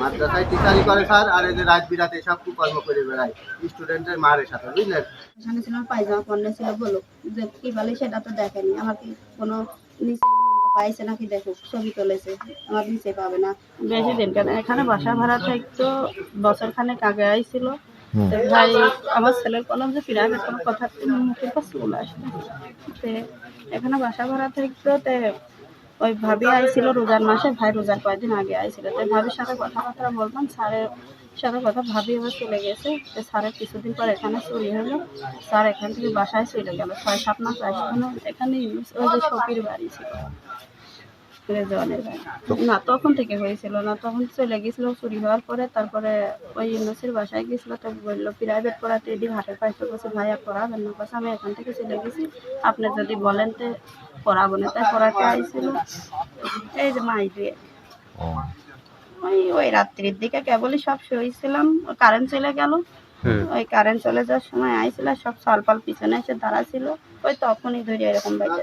মাদ্রাসায় টিচারি করে স্যার আর এই যে রাত বিরাতে সব কুকর্ম করে বেড়ায়। স্টুডেন্টের মারের সাথে বুঝলেন? এখানে ছিল পায়জামা পণ্য ছিল বলুক। যে কি বলে সেটা তো দেখেনি। আমার কি কোনো নিচে পাইছে নাকি দেখুক ছবি তুলেছে। আমার নিচে পাবে না। বেশি দিন কেন এখানে বাসা ভাড়া থাকতো বছর খানেক আগে আইছিল। ভাই আমার ছেলের কলম যে প্রাইভেট কোনো কথা মুখের কাছে চলে আসবে এখানে বাসা ভাড়া থাকতো তে ওই ভাবি আইছিল রোজার মাসে, ভাই রোজার কয়েকদিন আগে আইছিল। তাই ভাবির সাথে কথাবার্তা বলতাম, স্যারের সাথে কথা, ভাবি আবার চলে গেছে। তো স্যারের কিছুদিন পর এখানে চুরি হলো। স্যার এখান থেকে বাসায় চলে গেল। ছয়, সাত মাস আসলো এখানে ওই যে শপির বাড়ি ছিল। রেজওয়ানের বাড়ি না। তখন থেকে হয়েছিল না তখন চলে গেছিল চুরি হওয়ার পরে তারপরে ওই ইউনুসের বাসায় গেছিল তো বলল প্রাইভেট পড়াতে এদি হাটের পাইতে বসে ভাই আর পড়াবেন না বসে আমি এখান থেকে চলে গেছি আপনি যদি বলেন তো পড়াবো না। তাই পড়াতে আইছিল। এই যে মাই দিয়ে ওই ওই রাত্রির দিকে কেবলই সব শুয়েছিলাম কারেন্ট চলে গেল। ওই কারেন্ট চলে যাওয়ার সময় আইছিল সব সালপাল পিছনে এসে দাঁড়া ছিল ওই তখনই ধরে এরকম বাইরে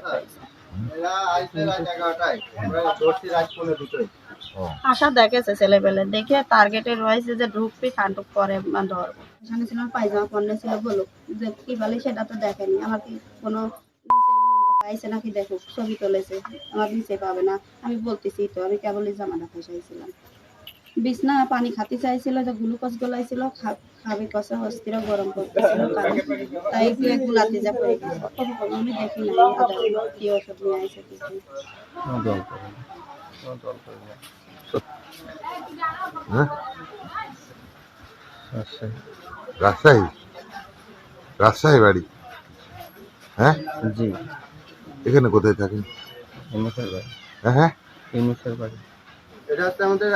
আশা দেখেছে ছেলেবেলে দেখে টার্গেটে রয়েছে যে ঢুকবি পরে ধরবো। এখানে ছিল পায়জামা পণ্য ছিল বলুক। যে কি বলে সেটা তো দেখেনি। আমার কি কোনো নিচে পাইছে নাকি দেখুক ছবি তুলেছে। আমার নিচে পাবে না। আমি বলতেছি তো আমি কেবলই জামাটা খসাইছিলাম বিছনা পানি খাতে চাইছিল যে গ্লুকোজ গোলাইছিল খা- খাবে কষা হস্তির গরম করতেছিল কারণ তাই গিয়ে গুলাতে যা পড়ে গেছে। আমি দেখি না কি ওষুধ নিয়ে আইসে কিছু রাজশাহী রাজশাহী বাড়ি হ্যাঁ জি। এখানে কোথায় থাকেন হ্যাঁ হ্যাঁ বাড়ি এটা হচ্ছে আমাদের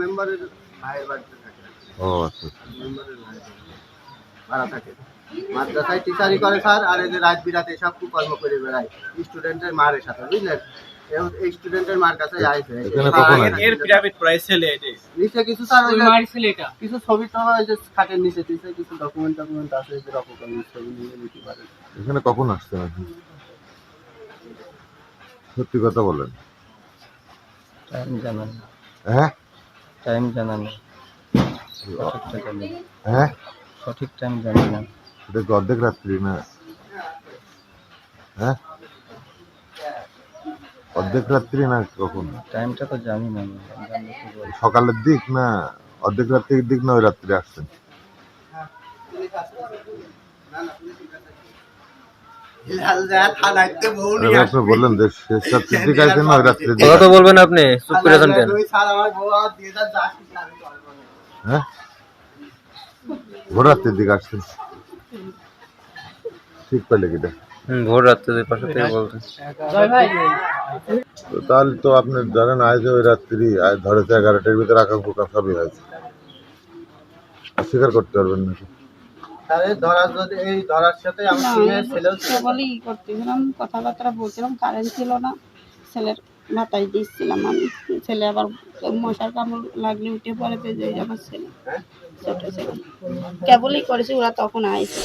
মেম্বারের ভাইয়ের বাড়িতে থাকে। ও আচ্ছা আচ্ছা। মেম্বারের ভাড়া থাকে। মাদ্রাসায় টিচারি করে স্যার আর এই যে রাত বিরাতে সব কুকর্ম করে বেড়ায়। স্টুডেন্টের মারের সাথে বুঝলেন? এই স্টুডেন্টের মার কাছে আইছে এখানে কখন আসে? এর প্রাইভেট প্রাইস ছেলে এটা। নিচে কিছু স্যার ওই যে মারছিল এটা। কিছু ছবি টবি ওই যে খাটের নিচে কিছু ডকুমেন্ট টকুমেন্ট আছে যে রকম ছবি নিয়ে নিতে পারে। এখানে কখন আসছেন আপনি সত্যি কথা বলেন। টাইম হ্যাঁ? টাইম জানা নেই। হ্যাঁ? সঠিক টাইম জানি না। এটা অর্ধেক রাত্রি না? হ্যাঁ? অর্ধেক রাত্রি না কখন? টাইমটা তো জানি না? সকালের দিক না? অর্ধেক রাত্রির দিক না ওই রাত্রি আসছেন বললেন যে না কথা তো বলবেন আপনি চুপ করে কেন। হ্যাঁ? ভোর রাত্রির দিকে আসছেন। ঠিক পেলে কিটা হুম, ভোর রাত্রে পাশে থেকে বলতেন। তো তাহলে তো আপনি ধরেন আজ ওই রাত্রি ধরেছে এগারোটার ভিতরে আকাম কুকাম সবই হয়েছে। স্বীকার করতে পারবেন নাকি তাহলে ধরার যদি এই ধরার সাথে আমার মেয়ের ছেলেও ছিল। কেবলই করতেছিলাম কথাবার্তা বলছিলাম কারেন্ট ছিল না ছেলের মাথায় দিচ্ছিলাম আমি। ছেলে আবার মশার কামড় লাগলে উঠে পড়ে পেয়ে আমার ছেলে। ছোট ছেলে। কেবলই করেছি ওরা তখন আইছে।